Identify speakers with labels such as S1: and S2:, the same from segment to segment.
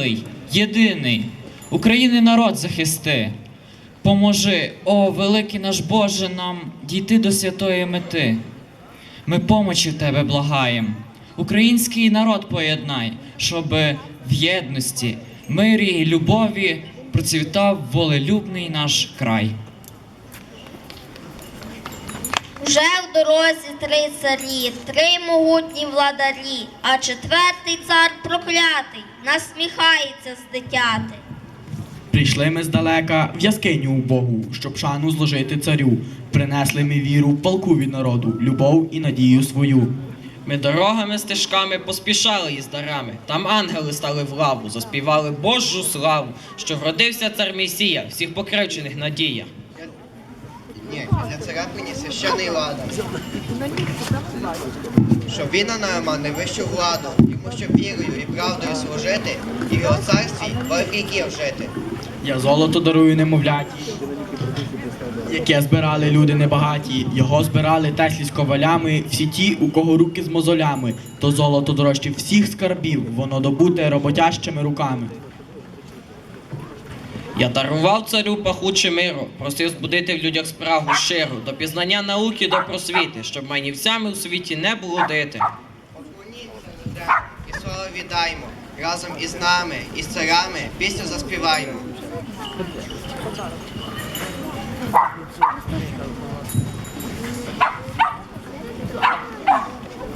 S1: милий, єдиний, України народ захисти. Поможи, о, великий наш Боже, нам дійти до святої мети. Ми помочі в тебе благаєм. Український народ поєднай, щоб в єдності, мирі і любові процвітав волелюбний наш край.
S2: Уже в дорозі три царі, три могутні владарі, а четвертий цар проклятий, насміхається з дитяти.
S3: Прийшли ми здалека в яскиню убогу, щоб шану зложити царю. Принесли ми віру в полку від народу, любов і надію свою.
S4: Ми дорогами стежками поспішали із дарами. Там ангели стали в лаву, заспівали Божу славу, що вродився цар Месія, всіх покривчених надія.
S5: Ні, царя приніс священий ладан. Щоб він нам не вищу владу, йому щоб вірою і правдою служити, і в його царстві віків жити.
S3: Я золото дарую немовляті, яке збирали люди небагаті. Його збирали теслі з ковалями, всі ті, у кого руки з мозолями. То золото дорожче всіх скарбів, воно добуте роботящими руками.
S4: Я дарував царю пахуче миру, просив збудити в людях спрагу щиру, до пізнання науки, до просвіти, щоб майнівцями у світі не блудити.
S5: І славу віддаймо. Разом із нами, із царями пісню заспіваємо.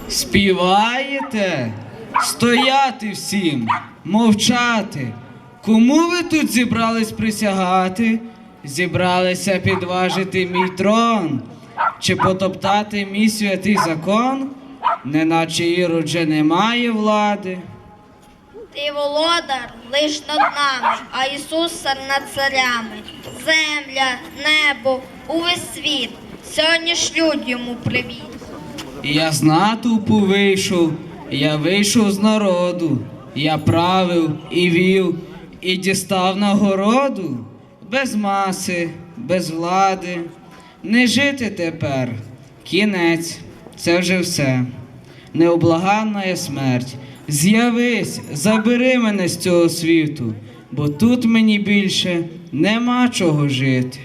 S6: Співаєте? Стояти всім, мовчати. Кому ви тут зібрались присягати? Зібралися підважити мій трон, чи потоптати мій святий закон, неначе Ірод же немає влади.
S2: Ти володар лиш над нами, а Ісус цар над царями. Земля, небо, увесь світ. Сьогодні шлють йому привіт.
S6: Я з натовпу вийшов, я вийшов з народу, я правив і вів, і дістав нагороду. Без маси, без влади. Не жити тепер. Кінець, це вже все. Необлаганна є смерть. З'явись, забери мене з цього світу, бо тут мені більше нема чого жити.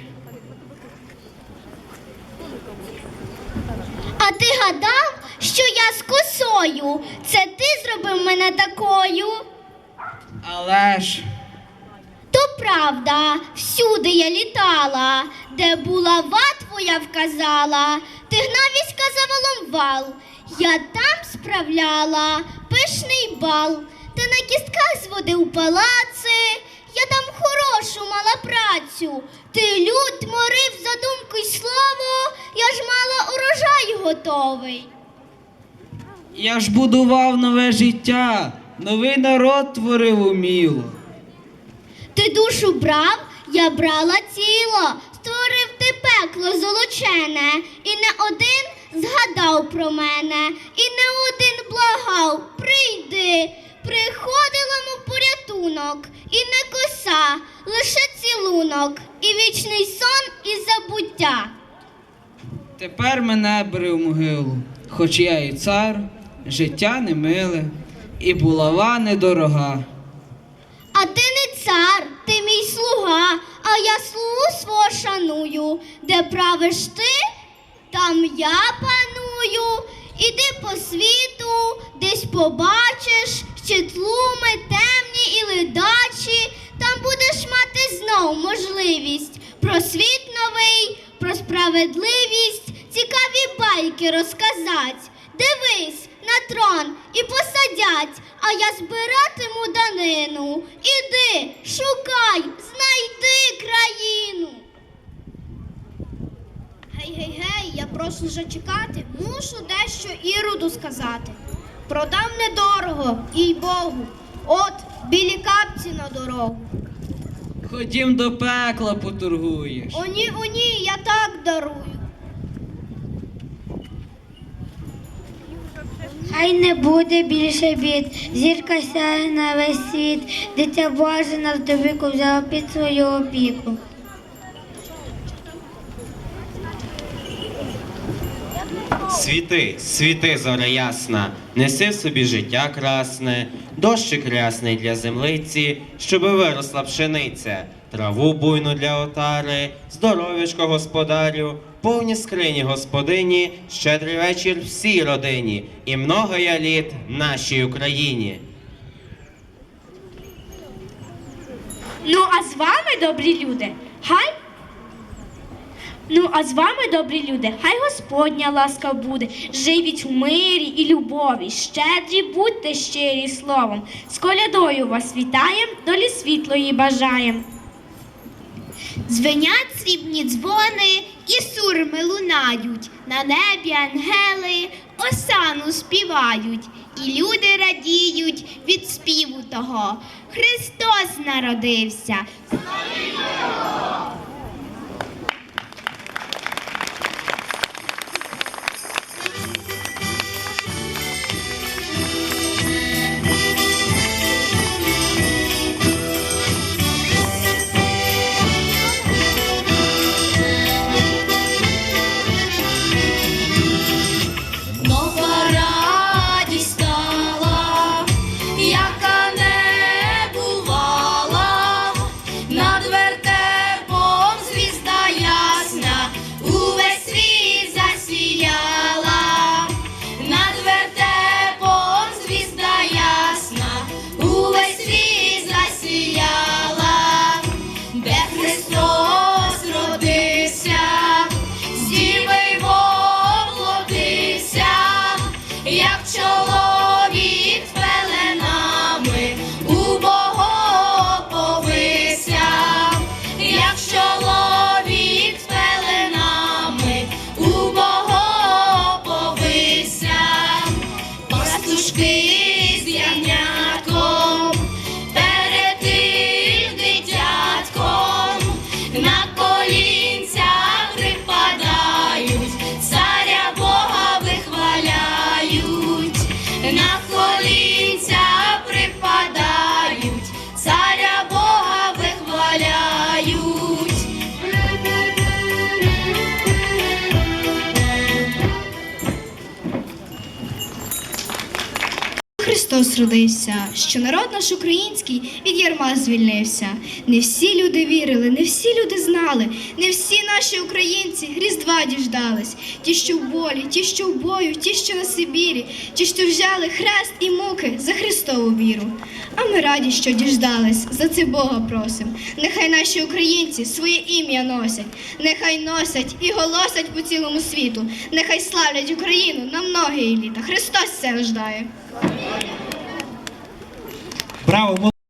S7: А ти гадав, що я з косою? Це ти зробив мене такою?
S6: Але ж.
S7: Правда, всюди я літала, де булава твоя вказала, ти гнав війська за валом вал. Я там справляла пишний бал, ти на кістках зводив палаци, я там хорошу мала працю. Ти люд морив за думку й слово, я ж мала урожай готовий.
S6: Я ж будував нове життя, новий народ творив уміло.
S7: Ти душу брав, я брала тіло, створив ти пекло золочене, і не один згадав про мене, і не один благав, прийди, приходила му порятунок, і не коса, лише цілунок, і вічний сон, і забуття.
S6: Тепер мене бери в могилу, хоч я і цар, життя не миле, і булава недорога.
S7: Я слугу свого шаную. Де правиш ти, там я паную. Іди по світу, десь побачиш, ще тлуми темні і ледачі. Там будеш мати знов можливість про світ новий, про справедливість, цікаві байки розказать. Дивись на трон і посадять, а я збиратиму данину. Іди, шукай, знайди країну.
S8: Гей, гей, гей, я прошу вже чекати, мушу дещо іроду сказати. Продам недорого, їй Богу. От білі капці на дорогу.
S6: Ходім до пекла поторгуєш.
S8: О ні, о ні, я так дарую.
S9: Хай не буде більше бід, зірка сяє на весь світ, дитя Боже на вдовіку взяла під свою опіку.
S10: Світи, світи, зоря ясна, неси в собі життя красне, дощик рясний для землиці, щоби виросла пшениця, траву буйну для отари, здоров'ячко господарю, повні скрині господині, щедрий вечір всій родині і много я літ нашій Україні.
S11: Ну, а з вами, добрі люди, хай. Ну, а з вами, добрі люди, хай Господня ласка буде, живіть у мирі і любові, щедрі будьте щирі словом. З колядою вас вітаєм, долі світлої бажаєм.
S8: Звенять срібні дзвони і сурми лунають, на небі ангели осану співають, і люди радіють від співу того. Христос народився.
S11: Христос родився,
S8: що народ наш український від ярма звільнився. Не всі люди вірили, не всі люди знали, не всі наші українці Різдва діждались. Ті, що в болі, ті, що в бою, ті, що на Сибірі, ті, що взяли хрест і муки за Христову віру. А ми раді, що діждались, за це Бога просим. Нехай наші українці своє ім'я носять, нехай носять і голосять по цілому світу. Нехай славлять Україну на многі літа. Христос це рождає.
S12: para uma